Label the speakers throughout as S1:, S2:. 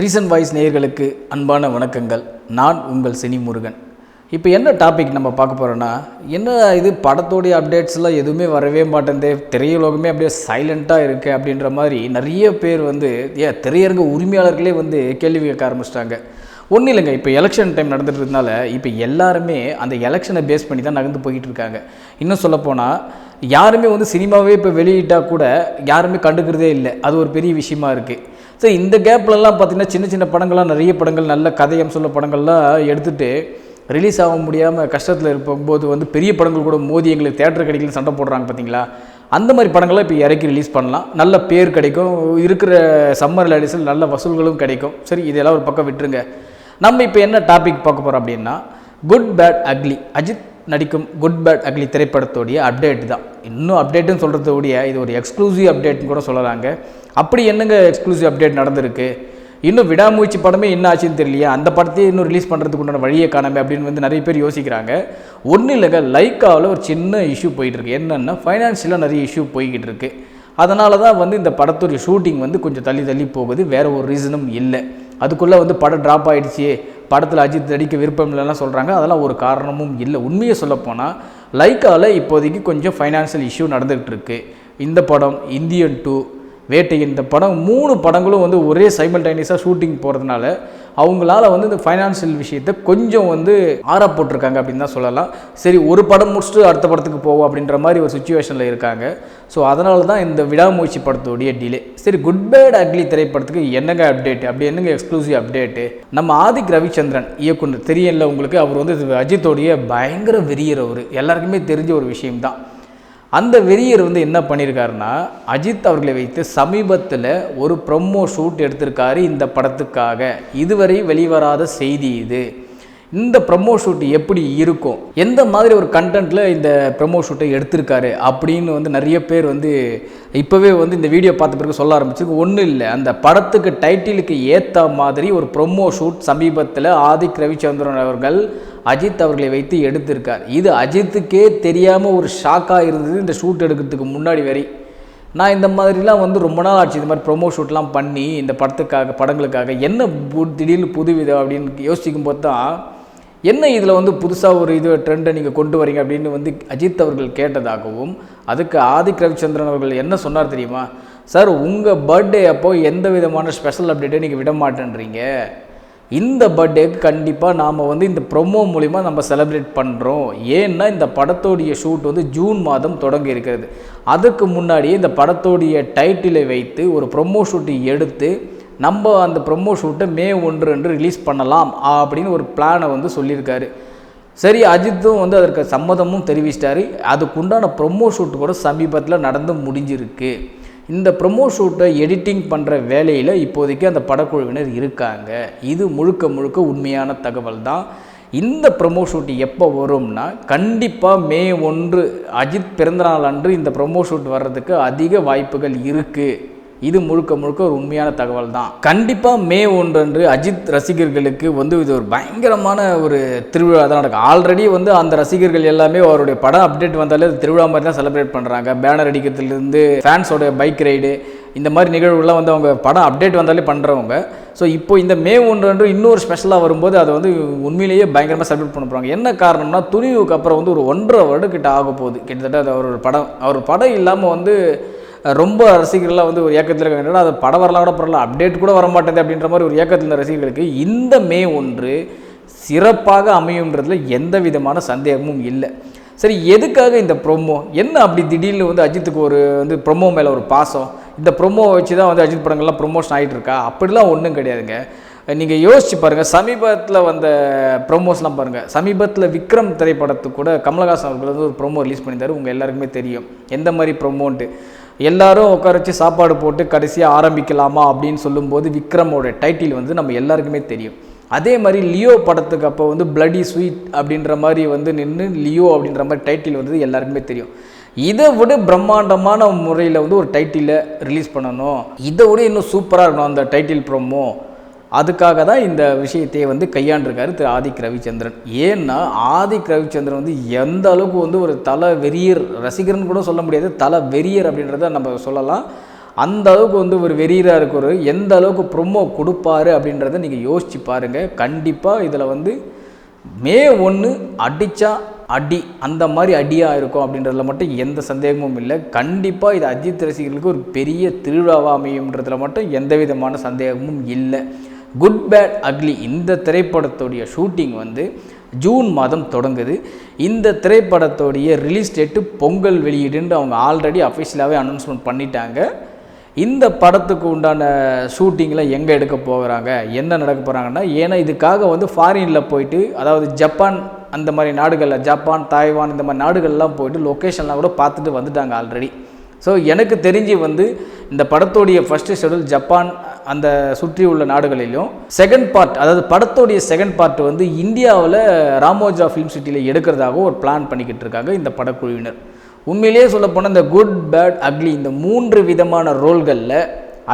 S1: Recent voice நேயர்களுக்கு அன்பான வணக்கங்கள். நான் உங்கள் சினி முருகன். இப்போ என்ன டாபிக் நம்ம பார்க்க போகிறோன்னா என்ன இது படத்தோடைய அப்டேட்ஸ்லாம் எதுவுமே வரவே மாட்டேங்குது திரையுலகமே அப்படியே சைலண்ட்டாக இருக்குது அப்படின்ற மாதிரி நிறைய பேர் வந்து ஏ திரையரங்க உரிமையாளர்களே வந்து கேள்வி கேட்க ஆரம்பிச்சிட்டாங்க. ஒன்றும் இல்லைங்க இப்போ எலெக்ஷன் டைம் நடந்துட்டு இப்போ எல்லாருமே அந்த எலெக்ஷனை பேஸ் பண்ணி தான் நகர்ந்து போய்கிட்டு இருக்காங்க. இன்னும் சொல்லப்போனால் யாருமே வந்து சினிமாவே இப்போ வெளியிட்டால் கூட யாருமே கண்டுக்கிறதே இல்லை. அது ஒரு பெரிய விஷயமா இருக்குது ஸோ இந்த கேப்லலாம் பார்த்தீங்கன்னா சின்ன சின்ன படங்கள்லாம் நிறைய படங்கள் நல்ல கதையம் சொல்ல படங்கள்லாம் எடுத்துகிட்டு ரிலீஸ் ஆக முடியாமல் கஷ்டத்தில் இருக்கும்போது வந்து பெரிய படங்கள் கூட மோதி எங்களுக்கு தேட்டர் கிடைக்கல சண்டை போடுறாங்க பார்த்தீங்களா அந்த மாதிரி படங்கள்லாம் இப்போ இறக்கி ரிலீஸ் பண்ணலாம். நல்ல பேர் கிடைக்கும். இருக்கிற சம்மர் லேடிஸில் நல்ல வசூல்களும் கிடைக்கும். சரி இதெல்லாம் ஒரு பக்கம் விட்டுருங்க. நம்ம இப்போ என்ன டாபிக் பார்க்க போகிறோம் அப்படின்னா குட் பேட் அக்லி அஜித் நடிக்கும் குட் பேட் அக்லி திரைப்படத்தோடைய அப்டேட் தான். இன்னும் அப்டேட்டுன்னு சொல்கிறதோடைய இது ஒரு எக்ஸ்க்ளூசிவ் அப்டேட்னு கூட சொல்லலாங்க. அப்படி என்னங்க எக்ஸ்க்ளூசிவ் அப்டேட் நடந்திருக்கு? இன்னும் விடாமூச்சி படமே என்ன ஆச்சுன்னு தெரியலையா. அந்த படத்தையே இன்னும் ரிலீஸ் பண்ணுறதுக்கு உண்டான வழியை காணாமே அப்படின்னு வந்து நிறைய பேர் யோசிக்கிறாங்க. ஒன்றும் இல்லைங்க லைக்காவில் ஒரு சின்ன இஷ்யூ போயிட்டுருக்கு என்னென்னா ஃபைனான்ஷியலாக நிறைய இஷ்யூ போய்கிட்டு இருக்கு. அதனால தான் வந்து இந்த படத்துடைய ஷூட்டிங் வந்து கொஞ்சம் தள்ளி தள்ளி போகுது. வேறு ஒரு ரீசனும் இல்லை. அதுக்குள்ளே வந்து படம் ட்ராப் ஆகிடுச்சி படத்தில் அஜித் நடிக்க விருப்பம் இல்லைன்னா சொல்கிறாங்க அதெல்லாம் ஒரு காரணமும் இல்லை. உண்மையை சொல்லப்போனால் லைக்காவில் இப்போதைக்கு கொஞ்சம் ஃபைனான்ஷியல் இஷ்யூ நடந்துகிட்டு இருக்குது இந்த படம் இந்தியன் டூ வேட்டை இந்த படம் மூணு படங்களும் வந்து ஒரே சைமல்டைனியஸாக ஷூட்டிங் போகிறதுனால அவங்களால வந்து இந்த ஃபைனான்ஷியல் விஷயத்தை கொஞ்சம் வந்து ஆற போட்டிருக்காங்க அப்படின்னு தான் சொல்லலாம். சரி ஒரு படம் முடிச்சுட்டு அடுத்த படத்துக்கு போவோம் அப்படின்ற மாதிரி ஒரு சுச்சுவேஷனில் இருக்காங்க. ஸோ அதனால தான் இந்த விடாமுயற்சி படத்தோடைய டிலே சரி குட் பேட் அக்லி திரைப்படத்துக்கு என்னங்க அப்டேட் அப்படி என்னங்க எக்ஸ்க்ளூசிவ் அப்டேட்டு நம்ம ஆதிக் ரவிச்சந்திரன் இயக்குனர் தெரியல உங்களுக்கு? அவர் வந்து இது அஜித்தோடைய பயங்கர வெறியர் அவர். எல்லாருக்குமே தெரிஞ்ச ஒரு விஷயம்தான். அந்த வெறியர் வந்து என்ன பண்ணியிருக்காருன்னா அஜித் அவர்களை வைத்து சமீபத்தில் ஒரு ப்ரொமோ ஷூட் எடுத்திருக்காரு இந்த படத்துக்காக. இதுவரை வெளிவராத செய்தி இது. இந்த ப்ரமோ ஷூட் எப்படி இருக்கும்? எந்த மாதிரி ஒரு கண்டென்ட்டில் இந்த ப்ரமோ ஷூட்டை எடுத்திருக்காரு அப்படின்னு வந்து நிறைய பேர் வந்து இப்போவே வந்து இந்த வீடியோ பார்த்த பிறகு சொல்ல ஆரம்பிச்சிருக்கு ஒன்றும் இல்லை. அந்த படத்துக்கு டைட்டிலுக்கு ஏற்ற மாதிரி ஒரு ப்ரொமோ ஷூட் சமீபத்தில் ஆதிக் ரவிச்சந்திரன் அவர்கள் அஜித் அவர்களை வைத்து எடுத்திருக்கார். இது அஜித்துக்கே தெரியாமல் ஒரு ஷாக்காக இருந்தது இந்த ஷூட் எடுக்கிறதுக்கு முன்னாடி வரை. நான் இந்த மாதிரிலாம் வந்து ரொம்ப நாள் ஆச்சு இந்த மாதிரி ப்ரொமோ ஷூட்லாம் பண்ணி இந்த படத்துக்காக படங்களுக்காக. என்ன திடீர்னு புது விதம் அப்படின்னு யோசிக்கும் போது தான் என்ன இதில் வந்து புதுசாக ஒரு இது ட்ரெண்டை நீங்கள் கொண்டு வரீங்க அப்படின்னு வந்து அஜித் அவர்கள் கேட்டதாகவும் அதுக்கு ஆதிக் ரவிச்சந்திரன் அவர்கள் என்ன சொன்னார் தெரியுமா? சார் உங்கள் பர்த்டே அப்போ எந்த விதமான ஸ்பெஷல் அப்டேட்டை நீங்கள் விட மாட்டேன்றீங்க. இந்த பர்த்டேக்கு கண்டிப்பாக நாம் வந்து இந்த ப்ரொமோ மூலிமா நம்ம செலிப்ரேட் பண்ணுறோம் ஏன்னா இந்த படத்தோடைய ஷூட் வந்து ஜூன் மாதம் தொடங்கி இருக்கிறது. அதுக்கு முன்னாடியே இந்த படத்தோடைய டைட்டிலை வைத்து ஒரு ப்ரொமோ ஷூட்டை எடுத்து நம்ம அந்த ப்ரொமோ ஷூட்டை மே ஒன்று அன்று ரிலீஸ் பண்ணலாம் அப்படின்னு ஒரு பிளானை வந்து சொல்லியிருக்காரு. சரி அஜித்தும் வந்து அதற்கு சம்மதமும் தெரிவிச்சிட்டாரு. அதுக்குண்டான ப்ரொமோ ஷூட் கூட சமீபத்தில் நடந்து முடிஞ்சிருக்கு. இந்த ப்ரொமோ ஷூட்டை எடிட்டிங் பண்ணுற வேலையில் இப்போதைக்கு அந்த படக்குழுவினர் இருக்காங்க. இது முழுக்க முழுக்க உண்மையான தகவல் தான். இந்த ப்ரொமோ ஷூட் எப்போ வரும்னா கண்டிப்பாக மே ஒன்று அஜித் பிறந்தநாள் அன்று இந்த ப்ரொமோ ஷூட் வர்றதுக்கு அதிக வாய்ப்புகள் இருக்குது இது முழுக்க முழுக்க ஒரு உண்மையான தகவல் தான் கண்டிப்பாக மே ஒன்றன்று அஜித் ரசிகர்களுக்கு வந்து இது ஒரு பயங்கரமான ஒரு திருவிழா தான் நடக்கும். ஆல்ரெடி வந்து அந்த ரசிகர்கள் எல்லாமே அவருடைய படம் அப்டேட் வந்தாலே அது திருவிழா மாதிரி தான் செலிப்ரேட் பண்ணுறாங்க பேனர் அடிக்கிறதுலேருந்து ஃபேன்ஸோட பைக் ரைடு இந்த மாதிரி நிகழ்வுலாம் வந்து அவங்க படம் அப்டேட் வந்தாலே பண்ணுறவங்க ஸோ இப்போ இந்த மே ஒன்று அன்று இன்னொரு ஸ்பெஷலாக வரும்போது அதை வந்து உண்மையிலேயே பயங்கரமாக செலிப்ரேட் பண்ண போகிறாங்க என்ன காரணம்னா துணிவுக்கு அப்புறம் வந்து ஒரு ஒன்றரை வருடம் கிட்ட ஆக போகுது. கிட்டத்தட்ட அது அவரோட படம். அவர் படம் இல்லாமல் வந்து ரொம்ப ரசிகர்கள்லாம் வந்து ஒரு ஏக்கத்தில் இருக்காங்க. அது படம் வரலாம் கூட பரவாயில்ல அப்டேட் கூட வர மாட்டேது அப்படின்ற மாதிரி ஒரு ஏக்கத்தில் இருந்த ரசிகர்களுக்கு இந்த மே ஒன்று சிறப்பாக அமையுன்றதுல எந்த விதமான சந்தேகமும் இல்லை. சரி எதுக்காக இந்த ப்ரொமோ? என்ன அப்படி திடீர்னு வந்து அஜித்துக்கு ஒரு வந்து ப்ரொமோ மேலே ஒரு பாசம்? இந்த ப்ரொமோவை வச்சு தான் வந்து அஜித் படங்கள்லாம் ப்ரொமோஷன் ஆகிட்டு இருக்கா அப்படிலாம் ஒன்றும் கிடையாதுங்க. நீங்கள் யோசிச்சு பாருங்கள் சமீபத்தில் வந்த ப்ரொமோஸ்லாம் பாருங்கள் சமீபத்தில் விக்ரம் திரைப்படத்துக்கு கூட கமலஹாசன் அவர்கள் வந்து ஒரு ப்ரொமோ ரிலீஸ் பண்ணியிருந்தார். உங்கள் எல்லாருக்குமே தெரியும். எந்த மாதிரி ப்ரொமோன்ட்டு எல்லாரும் உட்கார வச்சு சாப்பாடு போட்டு கடைசியாக ஆரம்பிக்கலாமா அப்படின்னு சொல்லும்போது விக்ரமோட டைட்டில் வந்து நம்ம எல்லாருக்குமே தெரியும். அதே மாதிரி லியோ படத்துக்கு அப்போ வந்து பிளடி ஸ்வீட் அப்படின்ற மாதிரி வந்து நின்று லியோ அப்படின்ற மாதிரி டைட்டில் வந்து எல்லாருக்குமே தெரியும். இதை விட பிரம்மாண்டமான முறையில் வந்து ஒரு டைட்டிலை ரிலீஸ் பண்ணணும். இதை விட இன்னும் சூப்பராக இருக்கணும் அந்த டைட்டில் ப்ரோமோ அதுக்காக தான் இந்த விஷயத்தையே வந்து கையாண்டிருக்காரு திரு ஆதிக் ரவிச்சந்திரன். ஏன்னா ஆதிக் ரவிச்சந்திரன் வந்து எந்த அளவுக்கு வந்து ஒரு தலை வெறியர் ரசிகர்னு கூட சொல்ல முடியாது தலை வெறியர் அப்படின்றத நம்ம சொல்லலாம். அந்த அளவுக்கு வந்து ஒரு வெறியராக இருக்கிற எந்த அளவுக்கு ப்ரொமோ கொடுப்பாரு அப்படின்றத நீங்கள் யோசிச்சு பாருங்கள் கண்டிப்பாக இதில் வந்து மே ஒன்று அடித்தா அடி அந்த மாதிரி அடியாக இருக்கும் அப்படின்றதுல மட்டும் எந்த சந்தேகமும் இல்லை. கண்டிப்பாக இது அஜித் ரசிகர்களுக்கு ஒரு பெரிய திருவிழாவாக அமையும்ன்றதுல மட்டும் எந்த விதமான சந்தேகமும் இல்லை. குட் பேட் அக்லி இந்த திரைப்படத்துடைய ஷூட்டிங் வந்து ஜூன் மாதம் தொடங்குது. இந்த திரைப்படத்துடைய ரிலீஸ் டேட்டு பொங்கல் வெளியீடுன்னு அவங்க ஆல்ரெடி அஃபிஷியலாகவே அனௌன்ஸ்மெண்ட் பண்ணிட்டாங்க. இந்த படத்துக்கு உண்டான ஷூட்டிங்கில் எங்கே எடுக்க போகிறாங்க என்ன நடக்க போகிறாங்கன்னா ஏன்னா இதுக்காக வந்து ஃபாரினில் போயிட்டு அதாவது ஜப்பான் அந்த மாதிரி நாடுகளில் ஜப்பான் தாய்வான் இந்த மாதிரி நாடுகள்லாம் போயிட்டு லொக்கேஷன்லாம் கூட பார்த்துட்டு வந்துட்டாங்க ஆல்ரெடி ஸோ எனக்கு தெரிஞ்சு வந்து இந்த படத்தோடைய ஃபஸ்ட்டு ஷெடியூல் ஜப்பான் அந்த சுற்றி உள்ள நாடுகளிலும். செகண்ட் பார்ட் அதாவது படத்தோடைய செகண்ட் பார்ட் வந்து இந்தியாவில் ராமோஜா ஃபிலிம் சிட்டியில் எடுக்கிறதாகவும் ஒரு பிளான் பண்ணிக்கிட்டு இருக்காங்க இந்த படக்குழுவினர். உண்மையிலேயே சொல்லப்போனால் இந்த குட் பேட் அக்லி இந்த மூன்று விதமான ரோல்களில்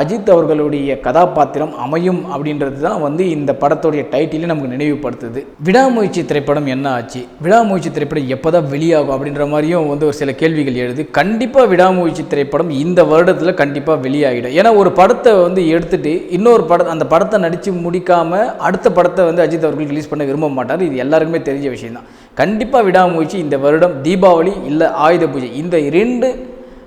S1: அஜித் அவர்களுடைய கதாபாத்திரம் அமையும் அப்படின்றது தான் வந்து இந்த படத்துடைய டைட்டிலே நமக்கு நினைவுபடுத்துது. விடாமுயற்சி திரைப்படம் என்ன ஆச்சு? விடாமுயற்சி திரைப்படம் எப்போ தான் வெளியாகும் அப்படின்ற மாதிரியும் வந்து ஒரு சில கேள்விகள் எழுது. கண்டிப்பாக விடாமுயற்சி திரைப்படம் இந்த வருடத்தில் கண்டிப்பாக வெளியாகிடும். ஏன்னா ஒரு படத்தை வந்து எடுத்துட்டு இன்னொரு படம் அந்த படத்தை நடித்து முடிக்காமல் அடுத்த படத்தை வந்து அஜித் அவர்கள் ரிலீஸ் பண்ண விரும்ப மாட்டார். இது எல்லாருக்குமே தெரிஞ்ச விஷயம் தான் கண்டிப்பாக விடாமுயற்சி இந்த வருடம் தீபாவளி இல்லை ஆயுத பூஜை. இந்த ரெண்டு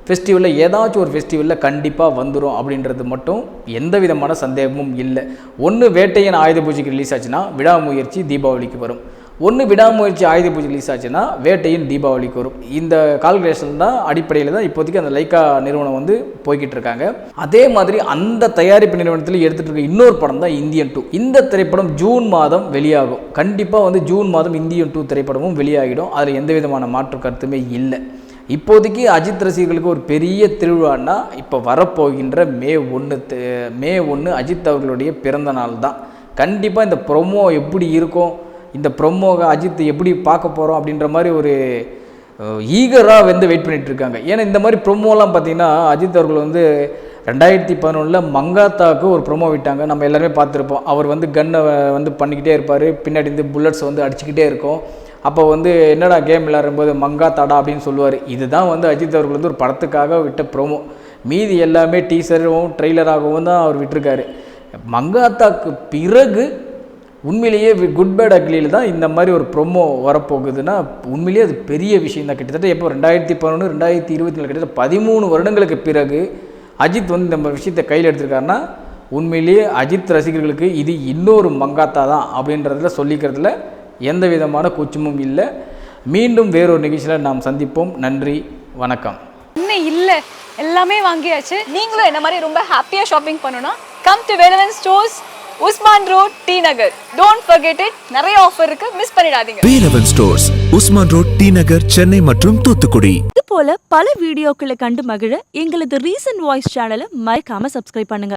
S1: ஃபெஸ்டிவலில் ஏதாச்சும் ஒரு ஃபெஸ்டிவலில் கண்டிப்பாக வந்துடும் அப்படின்றது மட்டும் எந்த விதமான சந்தேகமும் இல்லை. ஒன்று வேட்டையன் ஆயுத பூஜைக்கு ரிலீஸ் ஆச்சுன்னா விடாமுயற்சி தீபாவளிக்கு வரும். ஒன்று விடாமுயற்சி ஆயுத பூஜை ரிலீஸ் ஆச்சுன்னா வேட்டையின் தீபாவளிக்கு வரும். இந்த கால்குலேஷன் தான் அடிப்படையில் தான் இப்போதைக்கு அந்த லைக்கா நிறுவனம் வந்து போய்கிட்டு இருக்காங்க. அதே மாதிரி அந்த தயாரிப்பு நிறுவனத்தில் எடுத்துகிட்டு இருக்க இன்னொரு படம் தான் இந்தியன் டூ இந்த திரைப்படம் ஜூன் மாதம் வெளியாகும். கண்டிப்பாக வந்து ஜூன் மாதம் இந்தியன் டூ திரைப்படமும் வெளியாகிடும். அதில் எந்த விதமான மாற்று கருத்துமே இல்லை. இப்போதைக்கு அஜித் ரசிகர்களுக்கு ஒரு பெரிய திருவிழான்னா இப்போ வரப்போகின்ற மே ஒன்று மே ஒன்று அஜித் அவர்களுடைய பிறந்த நாள் தான். கண்டிப்பாக இந்த ப்ரொமோ எப்படி இருக்கும் இந்த ப்ரொமோவை அஜித் எப்படி பார்க்க போகிறோம் அப்படின்ற மாதிரி ஒரு ஈகராக வந்து வெயிட் பண்ணிகிட்ருக்காங்க ஏன்னா இந்த மாதிரி ப்ரொமோலாம் பார்த்திங்கன்னா அஜித் அவர்கள் வந்து ரெண்டாயிரத்தி பதினொன்றில் மங்காத்தாவுக்கு ஒரு ப்ரொமோ விட்டாங்க. நம்ம எல்லாருமே பார்த்துருப்போம். அவர் வந்து கன்னை வந்து பண்ணிக்கிட்டே இருப்பார். பின்னாடி இருந்து புல்லட்ஸ் வந்து அடிச்சுக்கிட்டே இருக்கும். அப்போ வந்து என்னடா கேம் விளையாடும்போது மங்கா தடா அப்படின்னு சொல்லுவார். இதுதான் வந்து அஜித் அவர்கள் வந்து ஒரு படத்துக்காக விட்ட ப்ரோமோ மீதி எல்லாமே டீசரும் ட்ரெய்லராகவும் தான் அவர் விட்டிருக்காரு. மங்காத்தாக்கு பிறகு உண்மையிலேயே குட் பேட் அக்லியில் தான் இந்த மாதிரி ஒரு ப்ரொமோ வரப்போகுதுன்னா உண்மையிலேயே அது பெரிய விஷயம் தான். கிட்டத்தட்ட எப்போ ரெண்டாயிரத்தி பதினொன்று ரெண்டாயிரத்தி இருபத்தி நாலு கிட்டத்தட்ட பதிமூணு வருடங்களுக்கு பிறகு அஜித் வந்து இந்த விஷயத்தை கையில் எடுத்திருக்காருன்னா உண்மையிலேயே அஜித் ரசிகர்களுக்கு இது இன்னொரு மங்காத்தா தான் அப்படின்றதுல சொல்லிக்கிறதுல எந்த விதமான கூச்சமும் இல்லை. மீண்டும் வேறொரு நிகழ்ச்சியில் நாம் சந்திப்போம். நன்றி வணக்கம்.
S2: இன்னும் இல்ல. எல்லாமே வாங்கியாச்சு.
S3: நீங்களும் என்ன மாதிரி ரொம்ப ஹாப்பியா ஷாப்பிங் பண்ணணும்னா come to Velavan stores Usman road T Nagar don't forget it. நிறைய ஆஃபர் இருக்கு. மிஸ் பண்ணிடாதீங்க.
S4: Velavan stores Usman road T Nagar Chennai மற்றும் தூத்துக்குடி.
S5: இது போல பல வீடியோக்களை கண்டு மகிழ எங்களது ரீசன்ட் வாய்ஸ் சேனலை மறக்காம சப்ஸ்கிரைப் பண்ணுங்க.